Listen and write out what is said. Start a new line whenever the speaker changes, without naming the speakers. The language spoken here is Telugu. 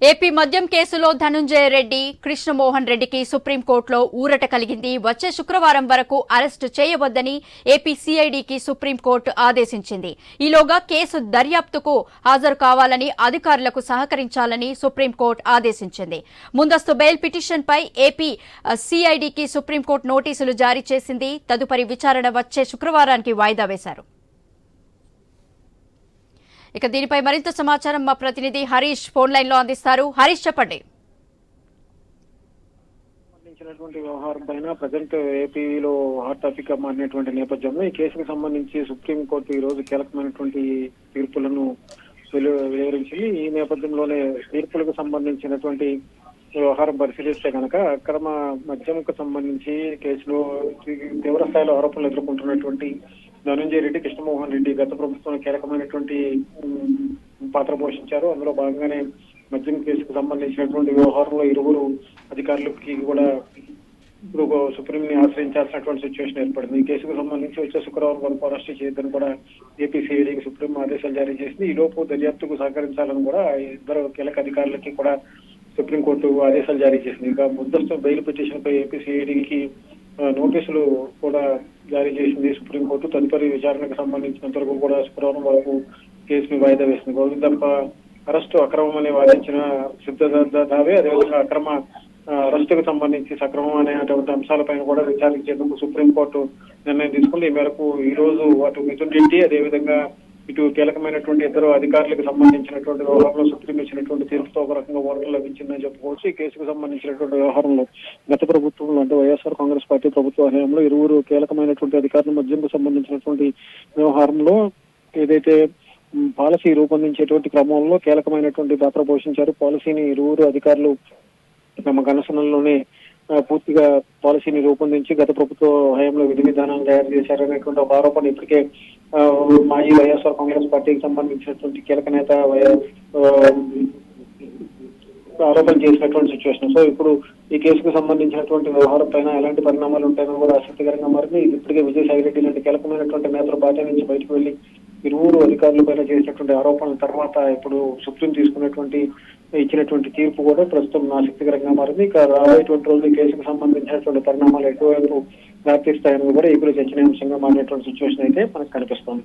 ఏపీ మద్యం కేసులో ధనుంజయ రెడ్డి కృష్ణమోహన్ రెడ్డికి సుప్రీంకోర్టులో ఊరట కలిగింది. వచ్చే శుక్రవారం వరకు అరెస్టు చేయవద్దని ఏపీ సీఐడికి సుప్రీంకోర్టు ఆదేశించింది. ఈలోగా కేసు దర్యాప్తుకు హాజరు కావాలని అధికారులకు సహకరించాలని సుప్రీంకోర్టు ఆదేశించింది. ముందస్తు బెయిల్ పిటిషన్పై ఏపీ సీఐడికి సీఐడీకి సుప్రీంకోర్టు నోటీసులు జారీ చేసింది. తదుపరి విచారణ వచ్చే శుక్రవారానికి వాయిదా వేశారు. ఇక దీనిపై మరింత సమాచారం మా ప్రతినిధి హరీష్ ఫోన్ లైన్లో అందిస్తారు. హరీష్ చెప్పండి.
సంబంధించినటువంటి వ్యవహారం పైన ప్రజెంట్ ఏపీలో హాట్ టాపిక్గా మారినటువంటి నేపథ్యంలో ఈ కేసుకు సంబంధించి సుప్రీంకోర్టు ఈ రోజు కీలకమైనటువంటి తీర్పులను వివరించింది వెలువరించింది. ఈ నేపథ్యంలోనే తీర్పులకు సంబంధించినటువంటి వ్యవహారం పరిశీలిస్తే కనుక అక్రమ మద్యంకు సంబంధించి కేసులో తీవ్ర స్థాయిలో ఆరోపణలు ఎదుర్కొంటున్నటువంటి ధనంజయ రెడ్డి కృష్ణమోహన్ రెడ్డి గత ప్రభుత్వం కీలకమైనటువంటి పాత్ర పోషించారు. అందులో భాగంగానే మద్యం కేసుకు సంబంధించినటువంటి వ్యవహారంలో ఇరువురు అధికారులకి కూడా ఇప్పుడు సుప్రీం ని ఆశ్రయించాల్సినటువంటి సిచ్యువేషన్ ఏర్పడింది. ఈ కేసుకు సంబంధించి వచ్చే శుక్రవారం వరకు అరెస్ట్ చేయొద్దని కూడా ఏపీ సిఐడికి సుప్రీం ఆదేశాలు జారీ చేసింది. ఈ లోపు దర్యాప్తుకు సహకరించాలని కూడా ఇద్దరు కీలక అధికారులకి కూడా సుప్రీంకోర్టు ఆదేశాలు జారీ చేసింది. ఇంకా ముద్దస్తు బెయిల్ పిటిషన్ పై ఏపీ సిఐడికి నోటీసులు కూడా జారీ చేసింది సుప్రీంకోర్టు. తదుపరి విచారణకు సంబంధించినంత వరకు కూడా శుక్రవారం వరకు కేసుని వాయిదా వేసింది. గోవిందప్ప అరెస్టు అక్రమమని వాదించిన సిద్ధ దావే అదేవిధంగా అక్రమ అరెస్టుకు సంబంధించి సక్రమం అనేటువంటి అంశాలపైన కూడా విచారించేందుకు సుప్రీంకోర్టు నిర్ణయం తీసుకుంది. ఈ మేరకు ఈ రోజు అటు మిథున్ రెడ్డి అదేవిధంగా ఇటు కీలకమైనటువంటి ఇద్దరు అధికారులకు సంబంధించినటువంటి వ్యవహారంలో సుప్రీం ఇచ్చినటువంటి తీర్పుతో ఒక రకంగా ఓటర్లు లభించిందని చెప్పుకోవచ్చు. ఈ కేసుకు సంబంధించినటువంటి వ్యవహారంలో గత ప్రభుత్వంలో అంటే వైఎస్ఆర్ కాంగ్రెస్ పార్టీ ప్రభుత్వ హయాంలో ఇరువురు కీలకమైనటువంటి అధికారుల మద్యంకు సంబంధించినటువంటి వ్యవహారంలో ఏదైతే పాలసీ రూపొందించేటువంటి క్రమంలో కీలకమైనటువంటి పాత్ర పోషించారు. పాలసీని ఇరువురు అధికారులు తమ కనసనంలోనే పూర్తిగా పాలసీని రూపొందించి గత ప్రభుత్వ హయాంలో విధి విధానాలు తయారు చేశారనేటువంటి ఒక ఆరోపణ ఇప్పటికే మాజీ వైఎస్ఆర్ కాంగ్రెస్ పార్టీకి సంబంధించినటువంటి కీలక నేత వై- ఆరోపణ చేసినటువంటి సిచ్యువేషన్ సో ఇప్పుడు ఈ కేసుకు సంబంధించినటువంటి వ్యవహారం పైన ఎలాంటి పరిణామాలు ఉంటాయని కూడా ఆసక్తికరంగా మారింది. ఇప్పటికే విజయసాయి రెడ్డి లాంటి కీలకమైనటువంటి నేతలు పార్టీ నుంచి బయటకు వెళ్ళి ఇరువురు అధికారుల పైన చేసినటువంటి ఆరోపణల తర్వాత ఇప్పుడు సుప్రీం తీసుకున్నటువంటి ఇచ్చినటువంటి తీర్పు కూడా ప్రస్తుతం ఆసక్తికరంగా మారింది. ఇక రాబోయేటువంటి రోజులు కేసుకు సంబంధించినటువంటి పరిణామాలు ఎటువైపు దారితీస్తాయని కూడా ఇప్పుడు చర్చనీయాంశంగా మారినటువంటి సిచ్యువేషన్ అయితే మనకు కనిపిస్తోంది.